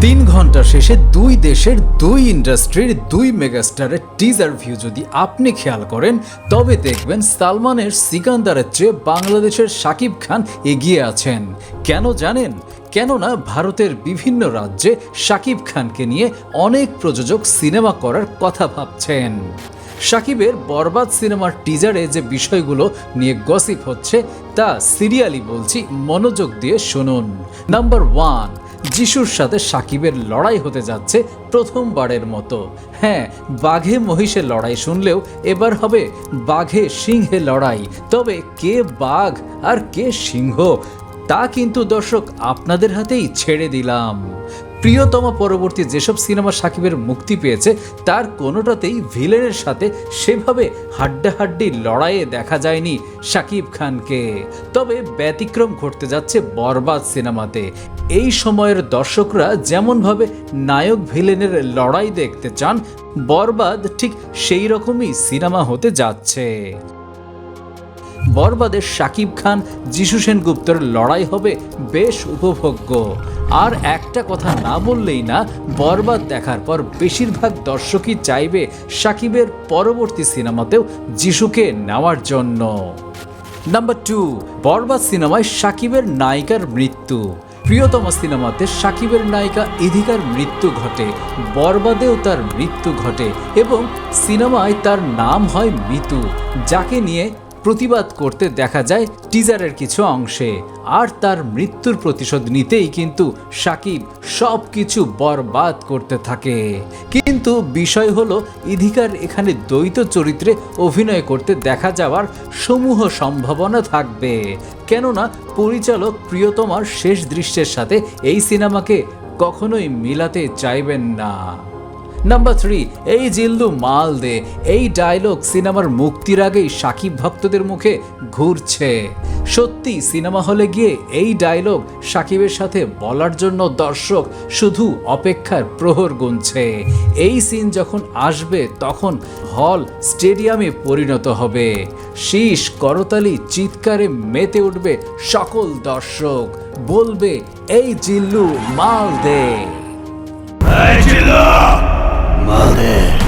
তিন ঘণ্টা শেষে দুই দেশের দুই ইন্ডাস্ট্রির দুই মেগাস্টারের টিজার ভিউ যদি আপনি খেয়াল করেন, তবে দেখবেন সালমানের সিকান্দারের চেয়ে বাংলাদেশের সাকিব খান এগিয়ে আছেন। কেন জানেন? কেননা ভারতের বিভিন্ন রাজ্যে সাকিব খানকে নিয়ে অনেক প্রযোজক সিনেমা করার কথা ভাবছেন। সাকিবের বরবাদ সিনেমার টিজারে যে বিষয়গুলো নিয়ে গসিপ হচ্ছে, তা সিরিয়ালি বলছি মনোযোগ দিয়ে শুনুন। নাম্বার ওয়ান যিশুর সাথে সাকিবের লড়াই হতে যাচ্ছে প্রথমবারের মতো। হ্যাঁ বাঘে মহিষে লড়াই শুনলেও এবার হবে বাঘে সিংহে লড়াই। তবে কে বাঘ আর কে সিংহ? তা কিন্তু দর্শক আপনাদের হাতেই ছেড়ে দিলাম। প্রিয়তম পরবর্তী যেসব সিনেমা সাকিবের মুক্তি পেয়েছে, তার কোনোটাতেই ভিলেনের সাথে সেভাবে হাড্ডাহাড্ডি লড়াইয়ে দেখা যায়নি সাকিব খানকে। তবে ব্যতিক্রম ঘটতে যাচ্ছে বরবাদ সিনেমাতে। এই সময়ের দর্শকরা যেমনভাবে নায়ক ভিলেনের লড়াই দেখতে চান, বরবাদ ঠিক সেই রকমই সিনেমা হতে যাচ্ছে। বরবাদের শাকিব খান যিশু সেনগুপ্তর লড়াই হবে বেশ উপভোগ্য। আর একটা কথা না বললেই না, বরবাদ দেখার পর বেশিরভাগ দর্শকই চাইবে শাকিবের পরবর্তী সিনেমাতেও যিশুকে নেওয়ার জন্য। নাম্বার টু বরবাদ সিনেমায় শাকিবের নায়িকার মৃত্যু। প্রিয়তম সিনেমাতে সাকিবের নায়িকা ইধিকার মৃত্যু ঘটে, বরবাদেও তার মৃত্যু ঘটে এবং সিনেমায় তার নাম হয় মিতু, যাকে নিয়ে প্রতিবাদ করতে দেখা যায় টিজারের কিছু অংশে। আর তার মৃত্যুর প্রতিশোধ নিতেই কিন্তু সাকিব সব কিছু বরবাদ করতে থাকে। কিন্তু বিষয় হলো, ইধিকার এখানে দ্বৈত চরিত্রে অভিনয় করতে দেখা যাওয়ার সমূহ সম্ভাবনা থাকবে। কেননা, পরিচালক প্রিয়তমার শেষ দৃশ্যের সাথে এই সিনেমাকে কখনোই মিলাতে চাইবেন না। নাম্বার থ্রি এই জিল্লু মাল দে। এই ডায়লগ সিনেমার মুক্তির আগেই সাকিব ভক্তদের মুখে ঘুরছে। সত্যি সিনেমা হলে গিয়ে এই ডায়লগ সাকিবের সাথে বলার জন্য দর্শক শুধু অপেক্ষার প্রহর গুনছে। এই সিন যখন আসবে, তখন হল স্টেডিয়ামে পরিণত হবে। শীষ, করতালি, চিৎকারে মেতে উঠবে সকল দর্শক। বলবে, এই জিল্লু মাল দে। জিল্লু! まで。